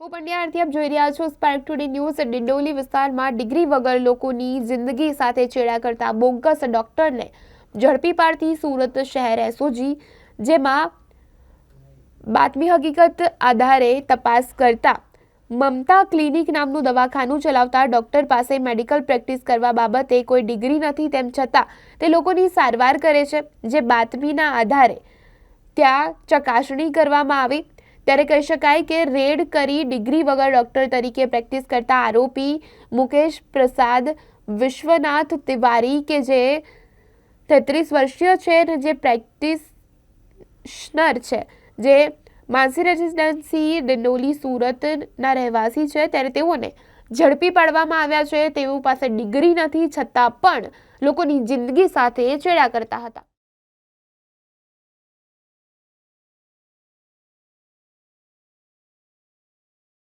હું પંડ્યારથી આપ જોઈ રહ્યા છો સ્પાર્ક ટુડે ન્યૂઝ ડિંડોલી વિસ્તારમાં ડિગ્રી વગર લોકોની જિંદગી સાથે ચેડા કરતા બોગસ ડોક્ટરને ઝડપી પાડતી સુરત શહેર એસઓજી જેમાં બાતમી હકીકત આધારે તપાસ કરતા મમતા ક્લિનિક નામનું દવાખાનું ચલાવતા ડોક્ટર પાસે મેડિકલ પ્રેક્ટિસ કરવા બાબતે કોઈ ડિગ્રી નથી તેમ છતાં તે લોકોની સારવાર કરે છે, જે બાતમીના આધારે ત્યાં ચકાસણી કરવામાં આવી. ત્યારે કહી શકાય કે રેડ કરી ડિગ્રી વગર ડોક્ટર તરીકે પ્રેક્ટિસ કરતા આરોપી મુકેશ પ્રસાદ વિશ્વનાથ તિવારી, કે જે તેત્રીસ વર્ષીય છે અને જે પ્રેક્ટિશનર છે, જે માનસી રેસિડેન્સી ડિંડોલી, સુરતના રહેવાસી છે. ત્યારે તેઓને ઝડપી પાડવામાં આવ્યા છે. તેઓ પાસે ડિગ્રી નથી, છતાં પણ લોકોની જિંદગી સાથે ચેડા કરતા હતા.